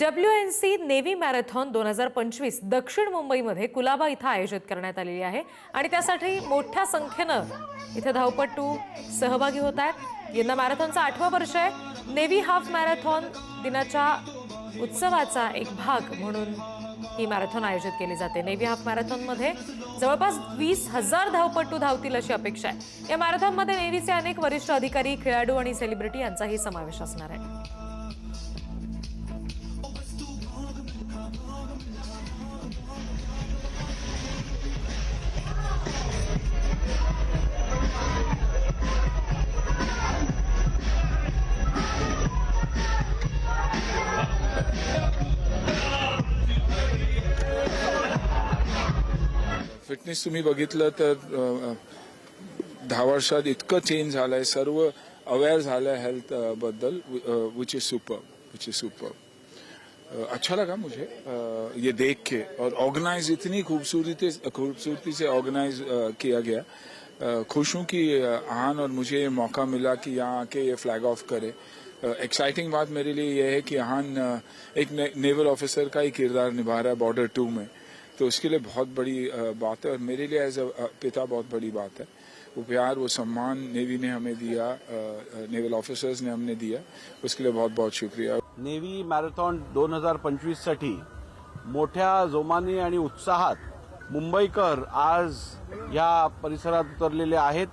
W N C navy marathon दोन हजार पंचवीस दक्षिण मुंबईमध्ये कुलाबा इथं आयोजित करण्यात आलेली आहे. आणि त्यासाठी मोठ्या संख्येनं इथे धावपटू सहभागी होत आहेत. यंदा मॅरेथॉनचं आठवं वर्ष आहे. नेव्ही हाफ मॅरेथॉन दिनाच्या उत्सवाचा एक भाग म्हणून ही मॅरेथॉन आयोजित केली जाते. नेव्ही हाफ मॅरेथॉनमध्ये जवळपास वीस हजार धावपटू धावतील अशी अपेक्षा आहे. या मॅरेथॉनमध्ये नेव्हीचे अनेक वरिष्ठ अधिकारी खेळाडू आणि सेलिब्रिटी यांचाही समावेश असणार आहे. फिटनेस तुम्ही अ, दहा वर्षात इतकं चेंज झालंय सर्व अवेअर झालंय हेल्थ बद्दल which is super which is super अच्छा लगा मुझे ये देख के और ऑर्गेनाइज इतनी खूबसूरती खूबसूरती से ऑर्गेनाइज किया गया। खुश हूँ कि आहान और मुझे ये मौका मिला कि यहाँ आके ये फ्लैग ऑफ़ करे। एक्साइटिंग बात मेरे लिए ये है कि आहान एक नेवल ऑफिसर का ही किरदार निभा रहा है बॉर्डर टू में। तो उसके लिए बहुत बड़ी बात है और मेरे लिए एज अ पिता बहुत बड़ी बात है। वो प्यार वो सम्मान नेवी ने हमें दिया नेवल ऑफिसर्स ने हमने दिया। उसके लिए बहुत बहुत शुक्रिया। नेवी मॅरेथॉन दोन हजार पंचवीससाठी मोठ्या जोमाने आणि उत्साहात मुंबईकर आज या परिसरात उतरलेले आहेत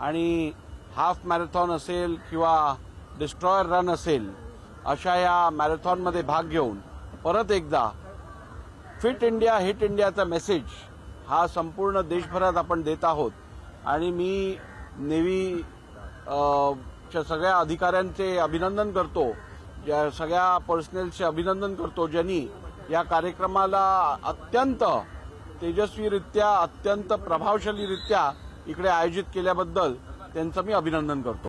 आणि हाफ मॅरेथॉन असेल किंवा डिस्ट्रॉयर रन असेल अशा या मॅरेथॉनमध्ये भाग घेऊन परत एकदा फिट इंडिया हिट इंडियाचा मेसेज हा संपूर्ण देशभरात आपण देत आहोत. आणि मी नेव्ही च्या सगळ्या अधिकाऱ्यांचे अभिनंदन करतो या सगळ्या पर्सनलचे अभिनंदन करतो ज्यांनी या कार्यक्रमाला अत्यंत तेजस्वीरित्या अत्यंत प्रभावशालीरित्या इकडे आयोजित केल्याबद्दल त्यांचं मी अभिनंदन करतो.